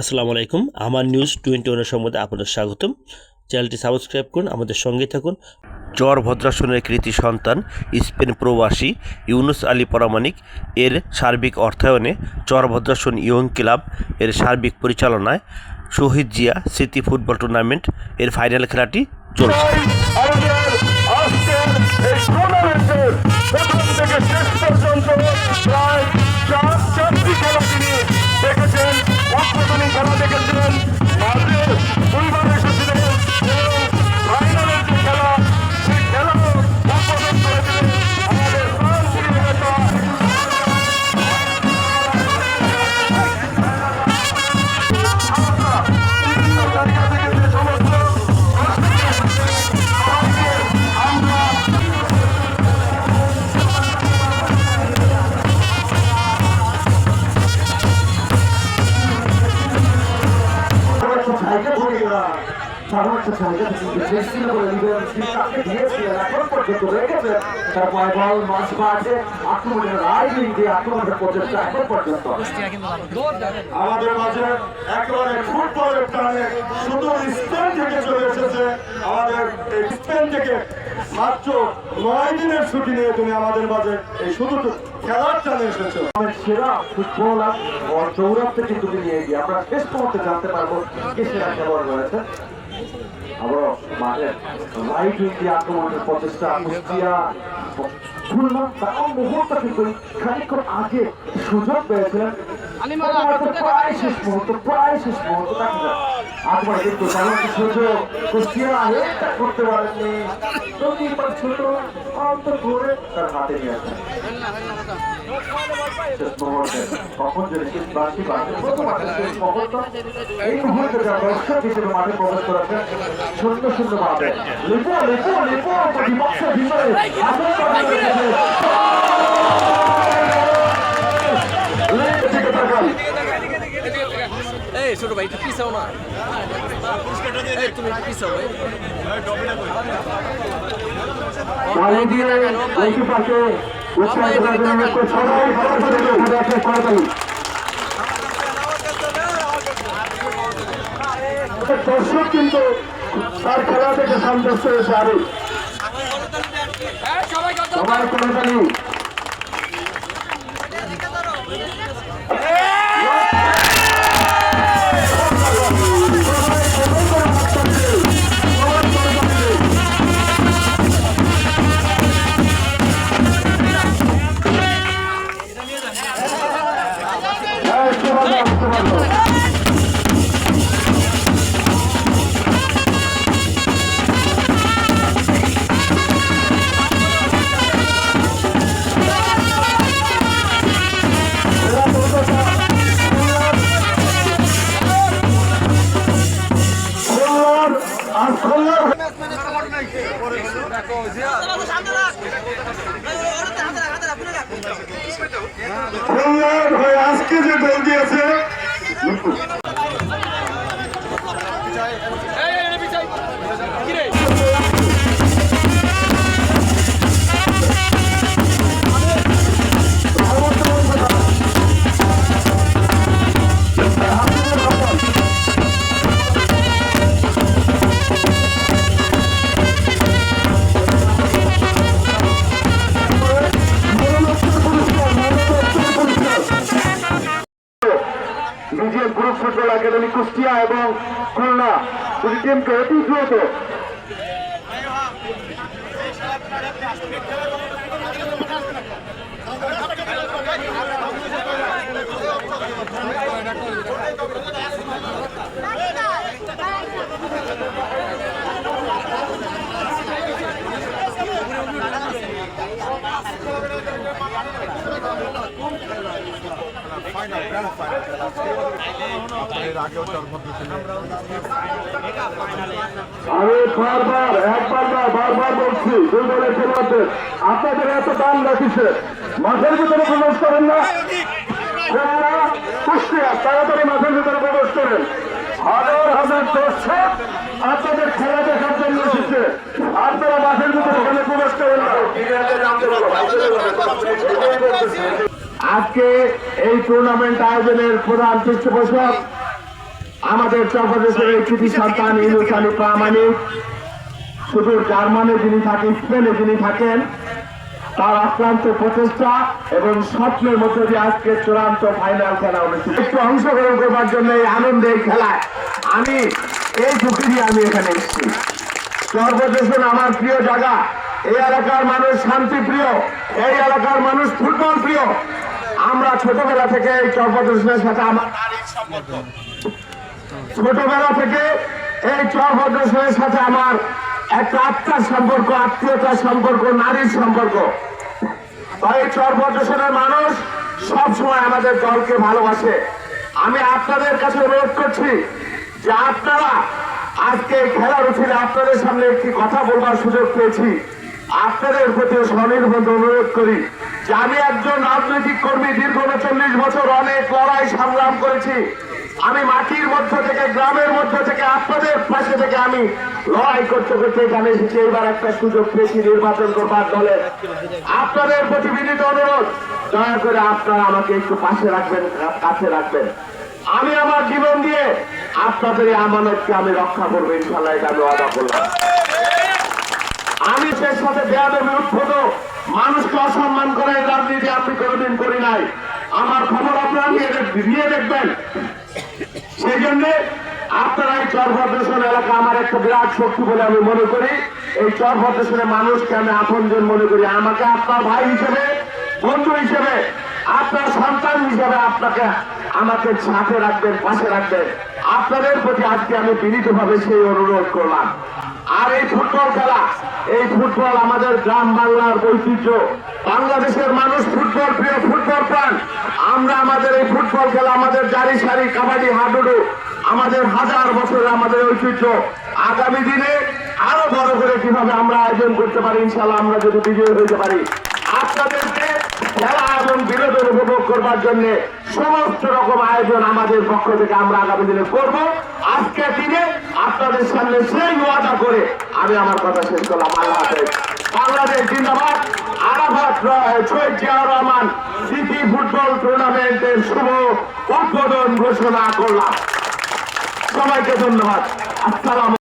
আসসালামু আলাইকুম। আমার নিউজ টোয়েন্টি ওয়ানের সম্বন্ধে আপনাদের স্বাগতম। চ্যানেলটি সাবস্ক্রাইব করুন, আমাদের সঙ্গে থাকুন। চর ভদ্রাসনের কৃতি সন্তান, স্পেন প্রবাসী ইউনুস আলী পরামানিক এর সার্বিক অর্থায়নে চর ভদ্রাসন ইয়ং ক্লাব এর সার্বিক পরিচালনায় শহীদ জিয়া স্মৃতি ফুটবল টুর্নামেন্ট এর ফাইনাল খেলাটি চলছে। আমাদের মাঝে একেবারে ফুটবলের প্রাণে শুধু স্পেন থেকে চলে এসেছে। আমাদের স্পেন থেকে মাত্র নয় দিনের ছুটি নিয়ে তুমি আমাদের মাঝে এই শুধু খেলার টানে এসেছ। সেরা ফুটবলার দৌড়াতে কিন্তু নিয়ে গিয়ে আমরা শেষ মুহূর্তে জানতে পারব কে সেরা খেলোয়াড় রয়েছে। আবারও মাঠের রাইট ইন্ডিয়া আক্রমণের প্রচেষ্টা কুষ্টিয়া। খুলনা তারাও মুহূর্ত কিন্তু খানিক্ষণ আগে সুযোগ পেয়েছিলেন। প্রায় শেষ। মুহূর্ত প্রায় শেষ মুহূর্ত দেখা যায়। একবার কিন্তু একটা সুযোগ। কুষ্টিয়া হেডটা করতে পারেননি এবার ছোট অল্প করে তার হাতে নিয়ে আসেন। শূন্য শূন্য ভাবে লিপো লিপো লিপো বিপক্ষের ভিতরে। ছোট ভাই একটু পিছাও না। তুমি একটু পিছাও ভাই। সবাই তাড়াতাড়ি দর্শক কিন্তু তার খেলা থেকে সন্তুষ্ট হয়েছে আরও। সবাই তাড়াতাড়ি হ্যাঁ আজকে যে দল দিয়েছে BGM group football academy Kushtia এবং খুলনা। দুটি টিমকে অতি দ্রুত আমি বারবার একবার না বারবার বলছি দুই দলের খেলোয়াড়দের আপনাদের এত দাম রাখিছে, মাঠের ভিতরে প্রবেশ করেন না। তাড়াতাড়ি মাঠের ভিতরে প্রবেশ করেন। হাজার হাজার দর্শক আপনাদের খেলা দেখার জন্য এসেছে। আপনারা মাঠের ভিতরে প্রবেশ করেন না। আজকে এই টুর্নামেন্ট আয়োজনের প্রধান পৃষ্ঠপোষক আমাদের চরপ্রদেশের এই কৃতি সন্তান ইউনুস আলী প্রামাণিক শুধু জার্মানে যিনি থাকেন, স্পেনে যিনি থাকেন, তার আক্রান্ত প্রচেষ্টা এবং স্বপ্নের মধ্যে দিয়ে আজকে চূড়ান্ত ফাইনাল খেলা অনুষ্ঠিত একটু অংশগ্রহণ করবার জন্য এই আনন্দে খেলায় আমি, এই ঝুঁকি দিয়ে আমি এখানে এসেছি। সর্বদেশের আমার প্রিয় জায়গা, এই এলাকার মানুষ শান্তি প্রিয় এই এলাকার মানুষ ফুটবল প্রিয় আমরা ছোটবেলা থেকে এই চরপ্রদেশের সাথে আমার নারীর সম্পর্ক। ছোটবেলা থেকে এই চরভদ্রেশ্বরের সাথে আমার একটা আত্মার সম্পর্ক, আত্মীয়তার সম্পর্ক, নারীর সম্পর্ক। তাই এই চরভদ্রেশ্বরের মানুষ সব সময় আমাদের দলকে ভালোবাসে। আমি আপনাদের কাছে অনুরোধ করছি যে আপনারা আজকে খেলার উঠিলে আপনাদের সামনে একটি কথা বলবার সুযোগ পেয়েছি। আপনাদের প্রতি স্বনির্ভর অনুরোধ করি। যে আমি একজন রাজনৈতিক কর্মী, দীর্ঘ চল্লিশ বছর অনেক লড়াই সংগ্রাম করেছি। আমি মাটির মধ্য থেকে, গ্রামের মধ্য থেকে, আপনাদের পাশে থেকে আমি লড়াই করতে করতে এখানে এসেছি। এবার একটা সুযোগ পেয়েছি নির্বাচন করবার দলের আপনাদের প্রতি বিনীত অনুরোধ, দয়া করে আপনারা আমাকে একটু পাশে রাখবেন, কাছে রাখবেন। আমি আমার জীবন দিয়ে আপনাদের এই আমানতকে আমি রক্ষা করব ইনশাল্লাহ এটা আমি করলাম। আমি সে সাথে বেয়াদবি উদ্ভূত মানুষকে অসম্মান করে রাজনীতি আপনি কোনোদিন করি নাই। আমার খবর আপনারা নিয়ে দেখ- দেখবেন। সেই জন্য আপনারা এই চরভদ্রেশ্বর এলাকা আমার একটা বিরাট শক্তি বলে আমি মনে করি। এই চরভদ্রেশ্বরের মানুষকে আমি আপনজন মনে করি। আমাকে আপনার ভাই হিসেবে, বন্ধু হিসেবে, আপনার সন্তান হিসেবে আপনাকে আমাকে সাথে রাখবেন, পাশে রাখবেন। আপনাদের প্রতি আজকে আমি বিনীতভাবে সেই অনুরোধ করলাম। আর এই ফুটবল খেলা, এই ফুটবল আমাদের গ্রাম বাংলার ঐতিহ্য বাংলাদেশের মানুষ ফুটবল প্রিয়, ফুটবল প্রাণ। আমরা আমাদের এই ফুটবল খেলা, আমাদের জারি সারি, কাবাডি, হাডুডু, আমাদের হাজার বছরের আমাদের ঐতিহ্য। আগামী দিনে আরও বড় করে কীভাবে আমরা আয়োজন করতে পারি ইনশাল্লাহ আমরা যদি বিজয়ী হইতে পারি। আপনাদেরকে খেলা এবং বিনোদন উপভোগ করবার জন্য সমস্ত রকম আয়োজন আমাদের পক্ষ থেকে আমরা আগামী দিনে করব। আজকে দিনে আপনাদের সামনে সেই ওয়াদা করে আমি আমার কথা শেষ করলাম। আল্লাহ বাংলাদেশ জিন্দাবাদ। আরাফাত শহীদ জিয়া রহমান সিটি ফুটবল টুর্নামেন্টের শুভ উদ্বোধন ঘোষণা করলাম। সবাইকে ধন্যবাদ। আসসালাম